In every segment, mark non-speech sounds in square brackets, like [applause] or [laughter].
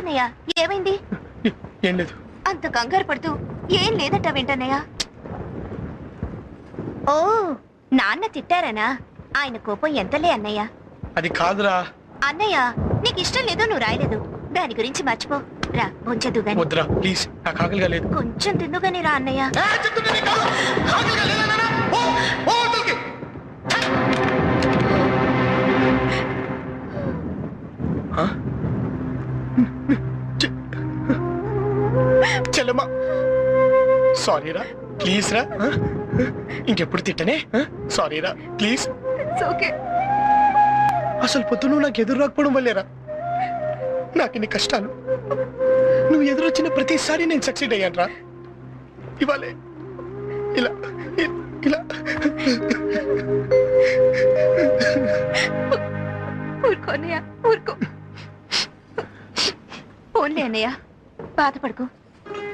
ఏంటన్నయ్య? ఏమైంది? ఏం లేదు. అంత కంగారు పడుతూ ఏం లేదట వెంటన్నయ్య. ఓ నాన్న తిట్టారనా? ఆయన కోపం ఎంతలే అన్నయ్య. అది కాదురా. అన్నయ్య నీకు ఇష్టం లేదో నువ్వు రాయలేదు. దాని గురించి మర్చిపో. రా గాని. వద్దురా ప్లీజ్ నాకు ఆకలిగా లేదు. కొంచెం తిందుగాని రా అన్నయ్య. సారీరా ప్లీజ్ రా? ఇంకెప్పుడు తిట్టనే? ఆ? సారీరా ప్లీజ్. ఓకే అసలు పొద్దున నాకు ఎదురు రాకపోవడం వల్లేరా? నాకు ఇన్ని కష్టాలు. నువ్వు ఎదురొచ్చిన ప్రతిసారి నేను సక్సీడ్ అయ్యాను రా ఇవాళే ఇలా ఇలా. ఊరుకో అన్నయ్య ఊరుకో. పోన్లే అన్నయ్య. బాధపడుకో.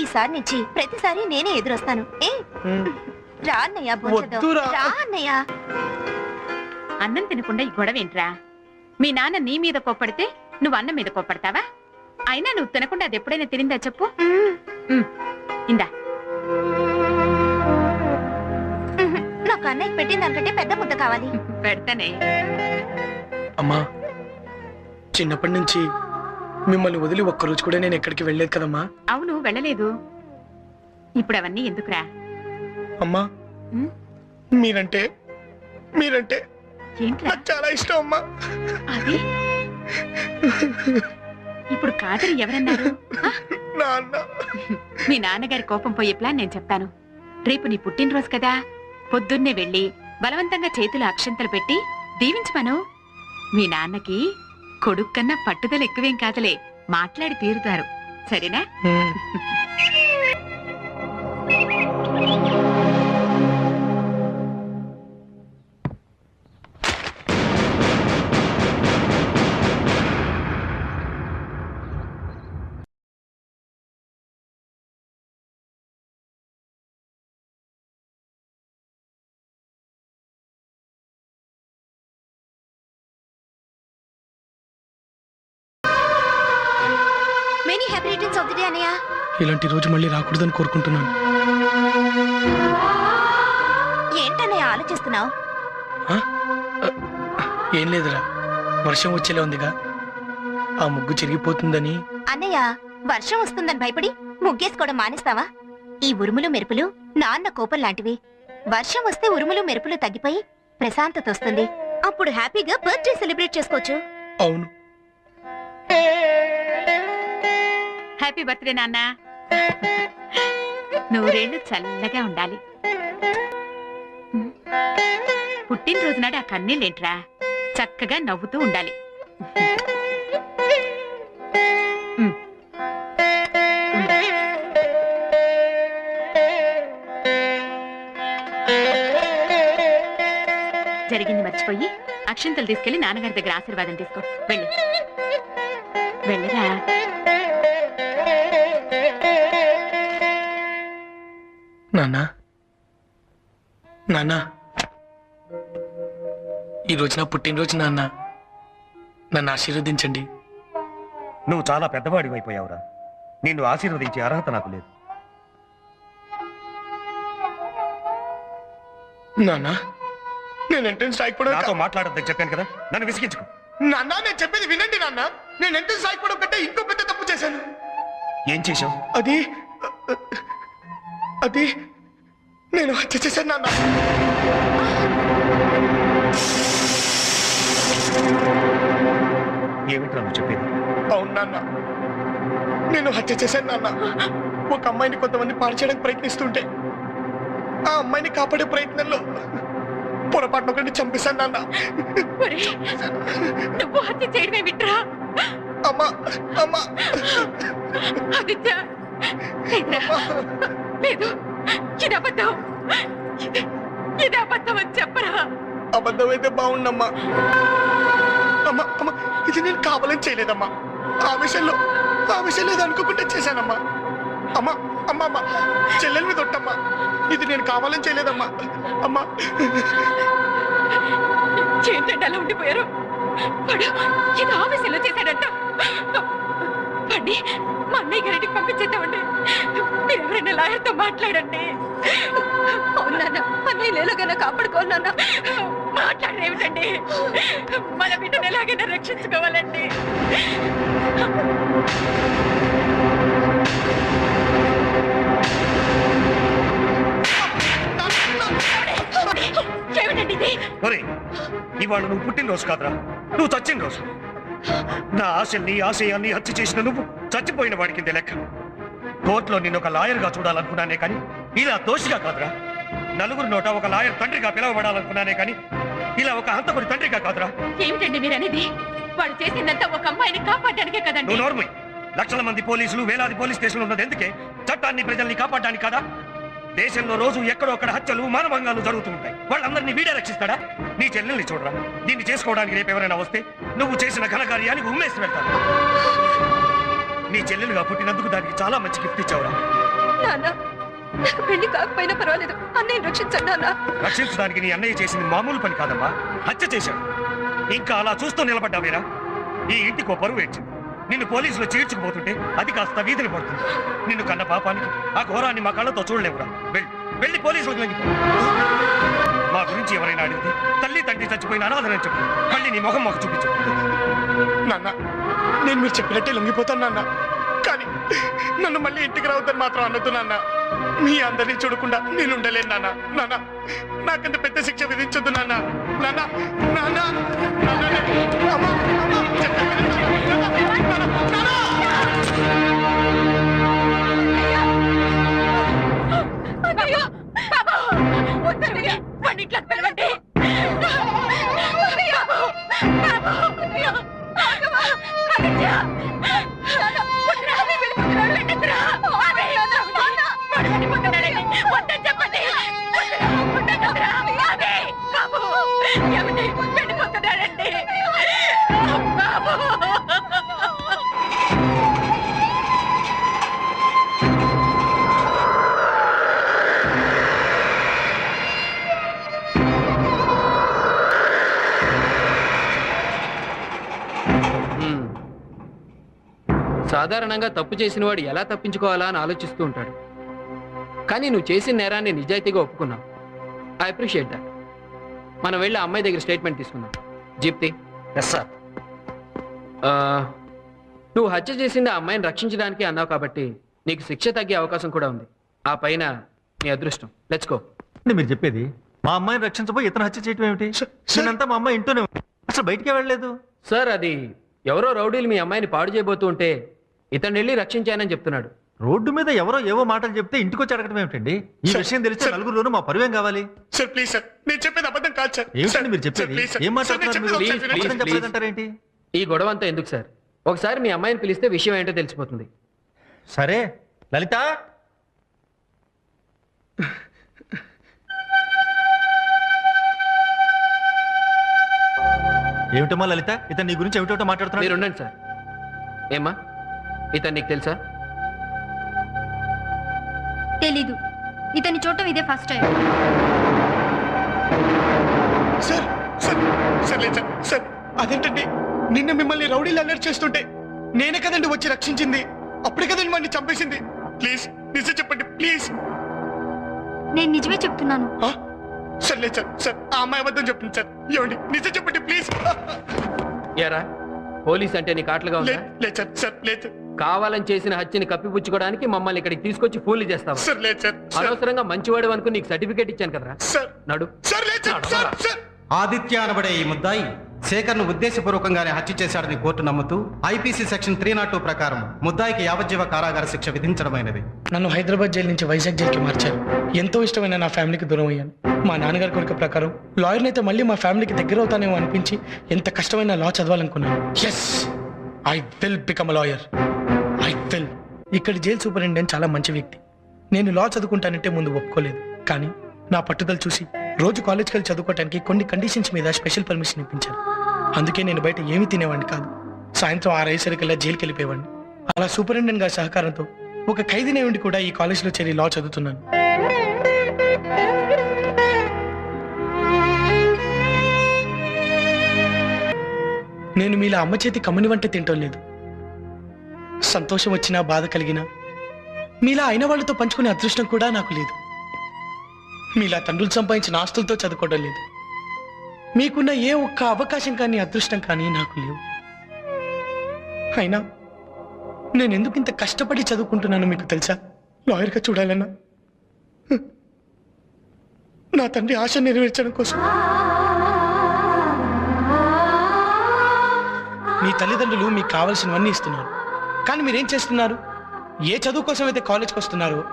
ఈసారి నుంచి ప్రతిసారి నేనే ఎదురొస్తాను. ఏ? రా అన్నయ్య భోంచేద్దాం. వద్దురా. రా అన్నయ్య. అన్నం తినకుండా ఈ గొడవ ఏంట్రా? మీ నాన్న నీ మీద కోప్పడితే నువ్వు అన్నం మీద కోప్పడతావా? అయినా నువ్వు తినకుండా అది ఎప్పుడైనా తినిందా చెప్పు? మ్మ్. ఉమ్, ఇందా. నాకు అన్నయ్య పెట్టిన దానికంటే పెద్ద ముద్ద కావాలి. పెడతానే. అమ్మా చిన్నప్పటి నుంచి మిమ్మల్ని వదిలి ఒక్కరోజు కూడా నేను ఎక్కడికి వెళ్ళలేదు కదమ్మా. అవును వెళ్ళలేదు. ఇప్పుడు అవన్నీ ఎందుకురా? అమ్మా ఉమ్, మీరంటే మీరంటే ఏంట్రా? నాకు చాలా ఇష్టం అమ్మా. అది? ఇప్పుడు కాదని ఎవరన్నారు? ఆ? నాన్న. మీ నాన్నగారి కోపం పోయే ప్లాన్ నేను చెప్తాను. రేపు నీ పుట్టినరోజు కదా. పొద్దున్నే వెళ్ళి బలవంతంగా చేతులు అక్షంతలు పెట్టి దీవించమను. మీ నాన్నకి కొడుకు కన్నా పట్టుదల ఎక్కువేం కాదులే. మాట్లాడి తీరుతారు. సరేనా? [laughs] డే అన్నయ్య. ఇలాంటి రోజు మళ్ళీ రాకూడదని కోరుకుంటున్నాను. ఏంటన్నయ్య ఆలోచిస్తున్నావు? ఆ? ఆ, ఏం లేదురా. వర్షం వచ్చేలా ఉందిగా. ఆ ముగ్గు చిరిగిపోతుందని. అన్నయ్య వర్షం వస్తుందని భయపడి ముగ్గేసుకోవడం మానేస్తావా? ఈ ఉరుములు మెరుపులు నాన్న కోపం లాంటివి. వర్షం వస్తే ఉరుములు మెరుపులు తగ్గిపోయి ప్రశాంతత వస్తుంది. అప్పుడు హ్యాపీగా బర్త్డే సెలబ్రేట్ చేసుకోవచ్చు. అవును. హ్యాపీ బర్త్డే నాన్న. నూరేళ్ళు చల్లగా ఉండాలి. పుట్టినరోజు నాడు ఆ కన్నీళ్ళేంట్రా? చక్కగా నవ్వుతూ ఉండాలి. జరిగింది మర్చిపోయి అక్షంతలు తీసుకెళ్ళి నాన్నగారి దగ్గర ఆశీర్వాదం తీసుకో. వెళ్ళి. వెళ్ళరా? నాన్న. ఈరోజు నా పుట్టినరోజు నాన్న. నన్ను ఆశీర్వదించండి. నువ్వు చాలా పెద్దవాడివి అయిపోయావురా. నిన్ను ఆశీర్వదించే అర్హత నాకు లేదు. నాన్న నేను ఎంట్రన్స్ రాయకపోవడం నాతో మాట్లాడొద్దని చెప్పాను కదా నన్ను విసిగించుకో. నాన్న నేను చెప్పేది వినండి నాన్న. నేను ఎంట్రన్స్ రాయకపోవడం కంటే ఇంకో పెద్ద తప్పు చేశాను. ఏం చేశావు? అది అది నేను హత్య చేశాను నాన్న. ఏమిట్రా నువ్వు చెప్పేది? అవును నాన్న. నేను హత్య చేశాను నాన్న. ఒక అమ్మాయిని కొంతమంది పాడు చేయడానికి ప్రయత్నిస్తుంటే ఆ అమ్మాయిని కాపాడే ప్రయత్నంలో పొరపాటున ఒకరిని చంపేశాను నాన్న. ఒరేయ్, నువ్వు హత్య చేయడమే విట్రా? అమ్మా అమ్మా. ఆదిత్య. లేదు. ఇది అబద్ధం. ఇది అబద్ధం అని చెప్పరా? అబద్ధమైతే బాగుండమ్మా. అమ్మా అమ్మా ఇది నేను కావాలని చేయలేదమ్మా. ఆ విషయంలో ఆ విషయంలో ఇది అనుకోకుండా చేశానమ్మా. అమ్మా అమ్మా అమ్మా చెల్లెల మీద ఒట్టమ్మా. ఇది నేను కావాలని చేయలేదమ్మా. అమ్మా. ఏంటంటే అలా ఉండిపోయారు. వాడు ఇది ఆఫీసులో చేశాడంట. పండి మా అన్నయ్య గారికి పంపించేద్దామండి. మీరు ఎవరైనా లాయర్తో మాట్లాడండి. అవునా అన్నయ్య లేలోగా కాపాడుకోనా మాట్లాడేమిటండి మన బిడ్డను ఎలాగైనా రక్షించుకోవాలండి. ఏమిటండి ఇది? ఒరే ఇవాళ నువ్వు పుట్టినరోజు కాదురా. నువ్వు చచ్చిన రోజు. నా ఆశల్ని ఆశయాన్ని హత్య చేసిన నువ్వు. చచ్చిపోయిన వాడి కింద లెక్క. కోర్టులో నిన్ను ఒక లాయర్గా చూడాలనుకున్నానే కానీ ఇలా దోషిగా కాదురా. నలుగురు నోట ఒక లాయర్ తండ్రిగా పిలవబడాలనుకున్నానే కానీ ఇలా ఒక హంతకుడి తండ్రిగా కాదురా. ఏమిటండి మీరు అనేది వాడు చేసిందంతా ఒక అమ్మాయిని కాపాడడానికే కదండి. నువ్వు నోర్మై లక్షల మంది పోలీసులు వేలాది పోలీస్ స్టేషన్లు ఉన్నది ఎందుకే? చట్టాన్ని ప్రజల్ని కాపాడడానికి కదా? దేశంలో రోజు ఎక్కడో అక్కడ హత్యలు మానభంగాలు జరుగుతూ ఉంటాయి. వాళ్ళందరినీ వీడే రక్షిస్తాడా? నీ చెల్లెల్ని చూడరా. దీన్ని చేసుకోవడానికి రేపు ఎవరైనా వస్తే నువ్వు చేసిన ఘనకార్యానికి ఉమ్మేసి వెళ్తాను నీ చెల్లెలుగా పుట్టినందుకు దానికి చాలా మంచి గిఫ్ట్ ఇచ్చావురా. నాన్న నాకు పెళ్ళి కాకపోయినా పర్వాలేదు. అన్నయ్య రక్షించండి నాన్న. రక్షించడానికి నీ అన్నయ్య చేసింది మామూలు పని కాదమ్మా. హత్య చేశాడు. ఇంకా అలా చూస్తూ నిలబడ్డావేరా? ఈ ఇంటికి ఓ పరువు ఏడ్చింది. నిన్ను పోలీసులు చీడ్చుకుపోతుంటే అది కాస్త వీధిని పడుతుంది. నిన్ను కన్న పాపానికి ఆ ఘోరాన్ని మా కళ్ళతో చూడలేవురా. వెళ్ళి. వెళ్ళి పోలీసులకు లొంగిపో. మా గురించి ఎవరైనా అడిగితే తల్లి తండ్రి చచ్చిపోయిన అనాథనని చెప్పు. మళ్ళీ నీ ముఖం మాకు చూపించు. నాన్న నేను మీరు చెప్పినట్టే లొంగిపోతాను నాన్న. కానీ నన్ను మళ్ళీ ఇంటికి రావద్దని మాత్రం అనొద్దు నాన్న. మీ అందరినీ చూడకుండా నేను ఉండలేను నాన్న. నాన్న నాకంత పెద్ద శిక్ష విధించొద్దు నాన్న. నాన్న నాన్న నాన్న పిలవండి. 佩奇啊啊等等 సాధారణంగా తప్పు చేసిన వాడు ఎలా తప్పించుకోవాలా అని ఆలోచిస్తూ ఉంటాడు. కానీ నువ్వు చేసిన నేరాన్ని నిజాయితీగా ఒప్పుకున్నావు. ఐ అప్రిషియేట్ దట్ మనం వెళ్ళి ఆ అమ్మాయి దగ్గర స్టేట్మెంట్ తీసుకుందాం. జీప్తి ఎస్ సార్ ఆ, నువ్వు హత్య చేసింది ఆ అమ్మాయిని రక్షించడానికి అన్నావు కాబట్టి నీకు శిక్ష తగ్గే అవకాశం కూడా ఉంది. ఆ పైన నీ అదృష్టం. లెట్స్ గో అంటే మీరు చెప్పేది మా అమ్మాయిని రక్షించబోయి ఇతను హత్య చేయటం ఏమిటి. నేనంతా మా అమ్మాయి ఇంటూనే. అసలు బయటికే వెళ్ళలేదు. సార్ అది ఎవరో రౌడీలు మీ అమ్మాయిని పాడు చేయబోతూ ఉంటే ఇతను వెళ్ళి రక్షించానని చెప్తున్నాడు. రోడ్డు మీద ఎవరో ఏవో మాటలు చెప్తే ఇంటికి వచ్చి అడగడం ఏమిటండి? ఈ సార్, విషయం తెలిస్తే సార్. నలుగురులోనూ మా పరువేం కావాలి? Sir please sir. నేను చెప్పేది అబద్ధం కాదు సార్. ఏమిటండి మీరు సార్, చెప్పేది ప్లీజ్ సార్. ఏం సార్, నేను మాట్లాడుతున్నారు చెప్పేది మీరు? ఒకసారి ప్లీజ్, వినండి. అబద్ధం ప్లీజ్. చెప్పలేదంటారేంటి ఈ గొడవ అంతా ఎందుకు సార్? ఒకసారి మీ అమ్మాయిని పిలిస్తే విషయం ఏంటో తెలిసిపోతుంది. సరే. లలిత! ఏమిటమ్మా లలిత? ఇతను నీ గురించి ఏమిటో మీరు మాట్లాడుతున్నాడు ఉండండి సార్. ఏమ్మా? ఇతను నీకు తెలుసా? తెలీదు. ఇతని చూడటం ఇదే first time sir sir sir లేదు సార్ సార్ అదేంటండి? నిన్న మిమ్మల్ని రౌడీలు అల్లరి చేస్తుంటే నేనే కదండి వచ్చి రక్షించింది? అప్పుడే కదండి మళ్ళీ చంపేసింది? ప్లీజ్ నిజం చెప్పండి ప్లీజ్. నేను నిజమే చెప్తున్నాను. ఆ? సార్ సార్ సార్ ఆ అమ్మాయి అబద్ధం చెప్పింది సార్. ఇవ్వండి నిజం చెప్పండి ప్లీజ్. ఏరా? పోలీస్ అంటే నీకు ఆటలుగా ఉందా? లేదు లేదు సార్ సార్ లేదు కావాలని చేసిన హత్యని కప్పిపుచ్చుకోవడానికి మమ్మల్ని ఇక్కడికి తీసుకొచ్చి ఫూల్ని చేస్తావా? సార్ లేదు సార్ సార్. అనవసరంగా మంచివాడు అనుకుని నీకు సర్టిఫికేట్ ఇచ్చాను కదరా. సార్. నడు. సార్ లేదు సార్ సార్ సార్. ఆదిత్య అనబడే ఈ ముద్దాయి శేఖర్ను ఉద్దేశపూర్వకంగానే హత్య చేశాడని కోర్టు నమ్ముతూ IPC section three not two ప్రకారం ముద్దాయికి యావజ్జీవ కారాగార శిక్ష విధించడమైనది. నన్ను హైదరాబాద్ జైలు నుంచి వైజాగ్ జైలుకి మార్చారు. ఎంతో ఇష్టమైన నా ఫ్యామిలీకి దూరం అయ్యాను. మా నాన్నగారి కోరిక ప్రకారం లాయర్ని అయితే మళ్ళీ మా ఫ్యామిలీకి దగ్గర అవుతానేమో అనిపించి ఎంత కష్టమైన law చదవాలనుకున్నాను. Yes I will become lawyer I ఇక్కడ జైలు సూపరింటెండెంట్ చాలా మంచి వ్యక్తి. నేను లా చదువుకుంటానంటే ముందు ఒప్పుకోలేదు. కానీ నా పట్టుదల చూసి రోజు కాలేజ్కి వెళ్ళి చదువుకోవడానికి కొన్ని కండిషన్స్ మీద స్పెషల్ పర్మిషన్ ఇప్పించారు. అందుకే నేను బయట ఏమీ తినేవాడిని కాదు. సాయంత్రం ఆరు అయ్యేసరికల్లా జైలుకి వెళ్ళిపోయేవాడిని. అలా సూపరింటెండెంట్ గారి సహకారంతో ఒక ఖైదీనే ఉండి కూడా ఈ కాలేజ్లో చేరి లా చదువుతున్నాను. నేను మీలా అమ్మ చేతి కమ్మని వంట తింటం లేదు సంతోషం వచ్చినా బాధ కలిగినా మీలా అయిన వాళ్ళతో పంచుకునే అదృష్టం కూడా నాకు లేదు. మీలా తండ్రులు సంపాదించిన ఆస్తులతో చదువుకోవడం లేదు. మీకున్న ఏ ఒక్క అవకాశం కానీ అదృష్టం కానీ నాకు లేవు. అయినా నేను ఎందుకు ఇంత కష్టపడి చదువుకుంటున్నానో మీకు తెలుసా? లాయర్గా చూడాలన్నా. నా తండ్రి ఆశ నెరవేర్చడం కోసం. మీ తల్లిదండ్రులు మీకు కావలసినవన్నీ ఇస్తున్నారు. కానీ మీరేం చేస్తున్నారు? ఏ చదువు కోసం అయితే కాలేజ్కి వస్తున్నారో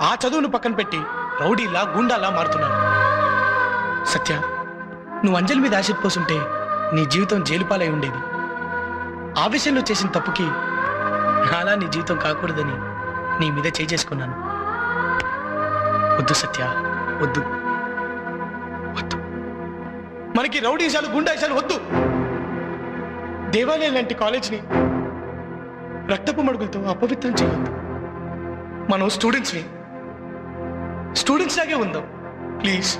ఆ చదువును పక్కన పెట్టి రౌడీలా గుండాలా మారుతున్నారు. సత్య నువ్వు అంజలి మీద ఆశ పోసుంటే నీ జీవితం జైలుపాలై ఉండేది. ఆ విషయంలో చేసిన తప్పుకి అలా నీ జీవితం కాకూడదని నీ మీద చేయి చేసుకున్నాను. వద్దు సత్య వద్దు. వద్దు. మనకి రౌడీశాలు గుండాశాలు వద్దు. దేవాలయం లాంటి కాలేజ్ని రక్తపు మడుగులతో అపవిత్రం చేయొద్దు మనం స్టూడెంట్స్ని స్టూడెంట్స్ లాగే ఉందాం. ప్లీజ్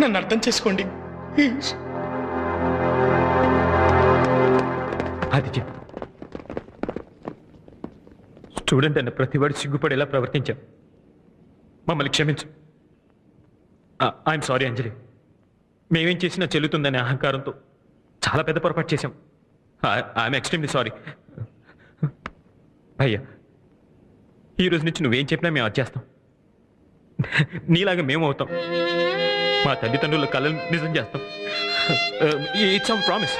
నన్ను అర్థం చేసుకోండి. ప్లీజ్ అది స్టూడెంట్ అన్న ప్రతివాడు సిగ్గుపడేలా ప్రవర్తించాం. మమ్మల్ని క్షమించు. I'm sorry Anjali. మేమేం చేసినా చెల్లుతుందనే అహంకారంతో చాలా పెద్ద పొరపాటు చేశాం. ఐఎమ్ ఎక్స్ట్రీమ్లీ సారీ అయ్యా ఈ రోజు నుంచి నువ్వేం చెప్పినా మేము అది చేస్తాం. నీలాగా మేము అవుతాం. మా తల్లిదండ్రుల కళలు నిజం చేస్తాం. Uh, it's promise